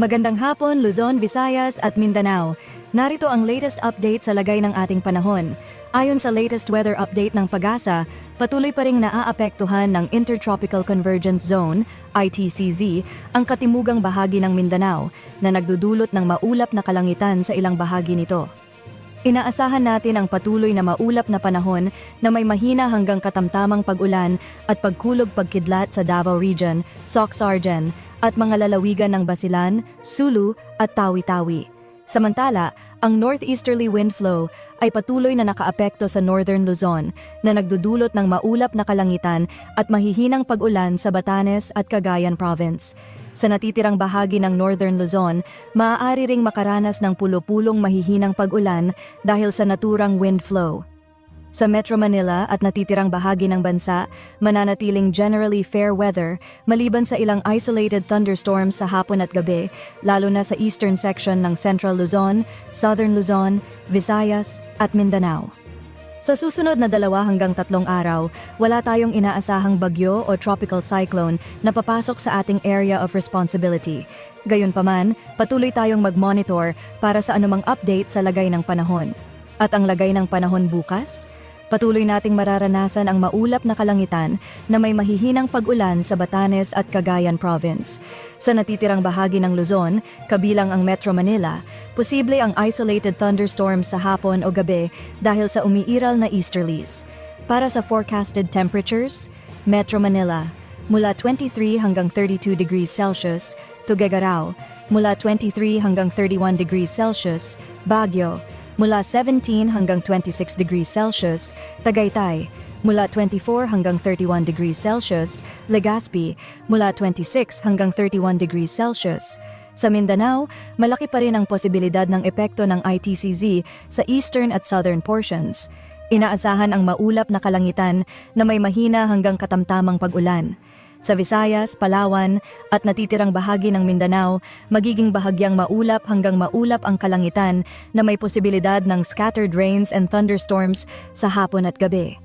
Magandang hapon, Luzon, Visayas at Mindanao. Narito ang latest update sa lagay ng ating panahon. Ayon sa latest weather update ng PAGASA, patuloy pa ring naaapektuhan ng Intertropical Convergence Zone, ITCZ, ang katimugang bahagi ng Mindanao na nagdudulot ng maulap na kalangitan sa ilang bahagi nito. Inaasahan natin ang patuloy na maulap na panahon na may mahina hanggang katamtamang pag-ulan at pagkulog pagkidlat sa Davao Region, Soc-Sargen at mga lalawigan ng Basilan, Sulu at Tawi-Tawi. Samantala, ang northeasterly wind flow ay patuloy na nakaapekto sa northern Luzon na nagdudulot ng maulap na kalangitan at mahihinang pag-ulan sa Batanes at Cagayan Province. Sa natitirang bahagi ng Northern Luzon, maaari ring makaranas ng pulo-pulong mahihinang pag-ulan dahil sa naturang wind flow. Sa Metro Manila at natitirang bahagi ng bansa, mananatiling generally fair weather maliban sa ilang isolated thunderstorms sa hapon at gabi, lalo na sa eastern section ng Central Luzon, Southern Luzon, Visayas at Mindanao. Sa susunod na dalawa hanggang tatlong araw, wala tayong inaasahang bagyo o tropical cyclone na papasok sa ating area of responsibility. Gayunpaman, patuloy tayong mag-monitor para sa anumang update sa lagay ng panahon. At ang lagay ng panahon bukas? Patuloy nating mararanasan ang maulap na kalangitan na may mahihinang pag-ulan sa Batanes at Cagayan Province. Sa natitirang bahagi ng Luzon, kabilang ang Metro Manila, posible ang isolated thunderstorms sa hapon o gabi dahil sa umiiral na easterlies. Para sa forecasted temperatures, Metro Manila, mula 23 hanggang 32 degrees Celsius, Tuguegarao, mula 23 hanggang 31 degrees Celsius, Baguio, mula 17 hanggang 26 degrees Celsius, Tagaytay, mula 24 hanggang 31 degrees Celsius, Legazpi, mula 26 hanggang 31 degrees Celsius. Sa Mindanao, malaki pa rin ang posibilidad ng epekto ng ITCZ sa eastern at southern portions. Inaasahan ang maulap na kalangitan na may mahina hanggang katamtamang pag-ulan. Sa Visayas, Palawan at natitirang bahagi ng Mindanao, magiging bahagyang maulap hanggang maulap ang kalangitan na may posibilidad ng scattered rains and thunderstorms sa hapon at gabi.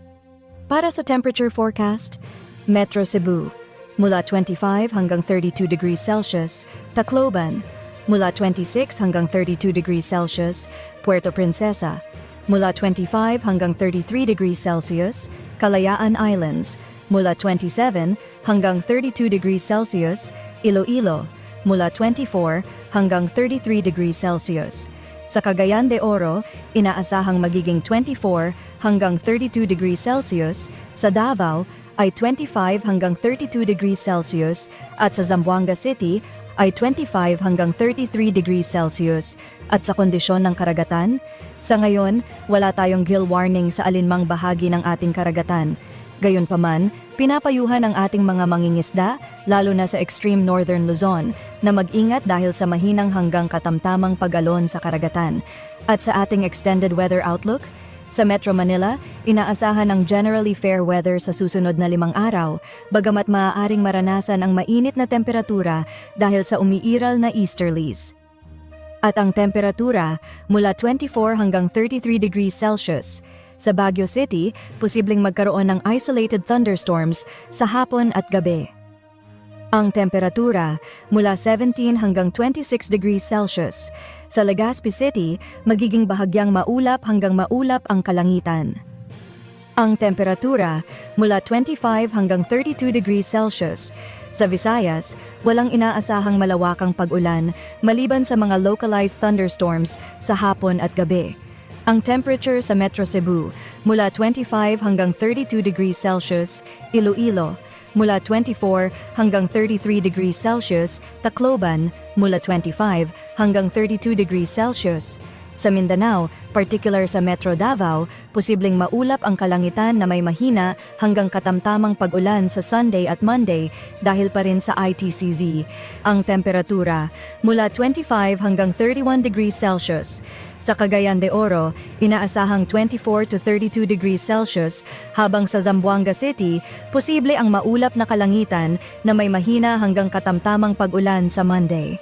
Para sa temperature forecast, Metro Cebu, mula 25 hanggang 32 degrees Celsius, Tacloban, mula 26 hanggang 32 degrees Celsius, Puerto Princesa, mula 25 hanggang 33 degrees Celsius, Kalayaan Islands, mula 27 hanggang 32 degrees Celsius, Iloilo, mula 24 hanggang 33 degrees Celsius. Sa Cagayan de Oro, inaasahang magiging 24 hanggang 32 degrees Celsius, sa Davao ay 25 hanggang 32 degrees Celsius. At sa Zamboanga City ay 25 hanggang 33 degrees Celsius at sa kondisyon ng karagatan, sa ngayon wala tayong gill warning sa alinmang bahagi ng ating karagatan. Gayunpaman, pinapayuhan ang ating mga mangingisda, lalo na sa extreme northern Luzon, na mag-ingat dahil sa mahinang hanggang katamtamang pag-alon sa karagatan. At sa ating extended weather outlook, sa Metro Manila, inaasahan ang generally fair weather sa susunod na limang araw, bagamat maaaring maranasan ang mainit na temperatura dahil sa umiiral na easterlies. At ang temperatura mula 24 hanggang 33 degrees Celsius. Sa Baguio City, posibleng magkaroon ng isolated thunderstorms sa hapon at gabi. Ang temperatura mula 17 hanggang 26 degrees Celsius. Sa Legazpi City, magiging bahagyang maulap hanggang maulap ang kalangitan. Ang temperatura mula 25 hanggang 32 degrees Celsius. Sa Visayas, walang inaasahang malawakang pag-ulan maliban sa mga localized thunderstorms sa hapon at gabi. Ang temperature sa Metro Cebu mula 25 hanggang 32 degrees Celsius, Iloilo, mula 24 hanggang 33 degrees Celsius, Tacloban, mula 25 hanggang 32 degrees Celsius. Sa Mindanao, particular sa Metro Davao, posibleng maulap ang kalangitan na may mahina hanggang katamtamang pag-ulan sa Sunday at Monday dahil pa rin sa ITCZ. Ang temperatura mula 25 hanggang 31 degrees Celsius. Sa Cagayan de Oro, inaasahang 24 to 32 degrees Celsius, habang sa Zamboanga City, posible ang maulap na kalangitan na may mahina hanggang katamtamang pag-ulan sa Monday.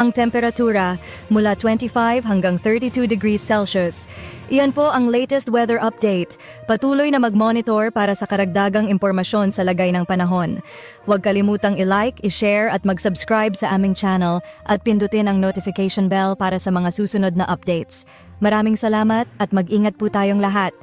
Ang temperatura mula 25 hanggang 32 degrees Celsius. Iyan po ang latest weather update. Patuloy na mag-monitor para sa karagdagang impormasyon sa lagay ng panahon. Huwag kalimutang i-like, i-share at mag-subscribe sa aming channel at pindutin ang notification bell para sa mga susunod na updates. Maraming salamat at mag-ingat po tayong lahat.